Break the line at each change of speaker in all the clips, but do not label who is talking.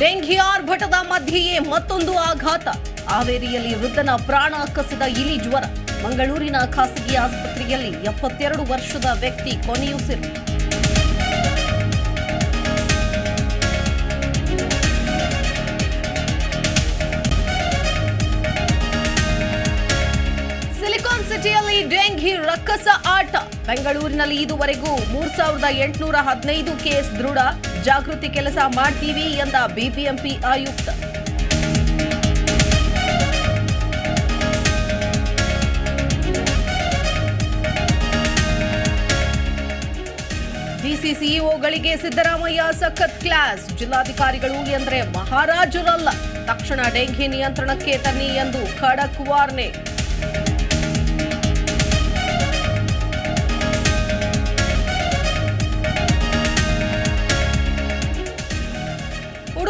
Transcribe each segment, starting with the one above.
Dengue ಭಟದ ಮಧ್ಯೆಯೇ ಮತ್ತೊಂದು ಆಘಾತ. ಹಾವೇರಿಯಲ್ಲಿ ವೃದ್ಧನ ಪ್ರಾಣ ಕಸಿದ ಇಲಿ ಜ್ವರ. ಮಂಗಳೂರಿನ ಖಾಸಗಿ ಆಸ್ಪತ್ರೆಯಲ್ಲಿ ಎಪ್ಪತ್ತೆರಡು ವರ್ಷದ ವ್ಯಕ್ತಿ ಕೊನೆಯುಸಿರು. ಸಿಟಿಯಲ್ಲಿ ಡೆಂಘಿ ರಕ್ಕಸ ಆಟ. ಬೆಂಗಳೂರಿನಲ್ಲಿ ಇದುವರೆಗೂ ಮೂರ್ ಸಾವಿರದ ಎಂಟುನೂರ ಹದಿನೈದು ಕೇಸ್ ದೃಢ. ಜಾಗೃತಿ ಕೆಲಸ ಮಾಡ್ತೀವಿ ಎಂದ ಬಿಬಿಎಂಪಿ ಆಯುಕ್ತ. ಬಿಸಿಸಿಇಒಗಳಿಗೆ ಸಿದ್ದರಾಮಯ್ಯ ಸಖತ್ ಕ್ಲಾಸ್. ಜಿಲ್ಲಾಧಿಕಾರಿಗಳು ಎಂದರೆ ಮಹಾರಾಜರಲ್ಲ. ತಕ್ಷಣ ಡೆಂಘಿ ನಿಯಂತ್ರಣಕ್ಕೆ ತನ್ನಿ ಎಂದು ಖಡಕ್ ವಾರ್ನೆ.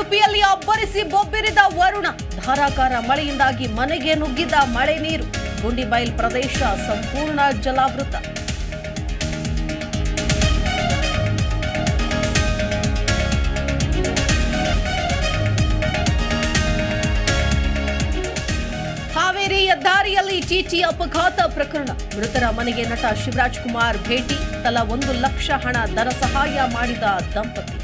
ಉಡುಪಿಯಲ್ಲಿ ಅಬ್ಬರಿಸಿ ಬೊಬ್ಬಿರಿದ ವರುಣ. ಧಾರಾಕಾರ ಮಳೆಯಿಂದಾಗಿ ಮನೆಗೆ ನುಗ್ಗಿದ ಮಳೆ ನೀರು. ಗುಂಡಿಬೈಲ್ ಪ್ರದೇಶ ಸಂಪೂರ್ಣ ಜಲಾವೃತ. ಹಾವೇರಿ ಹೆದ್ದಾರಿಯಲ್ಲಿ ಚೀಚಿ ಅಪಘಾತ ಪ್ರಕರಣ. ಮೃತರ ಮನೆಗೆ ನಟ ಶಿವರಾಜ್ ಕುಮಾರ್ ಭೇಟಿ. ತಲಾ ಒಂದು ಲಕ್ಷ ಹಣ ದರ ಸಹಾಯ ಮಾಡಿದ ದಂಪತಿ.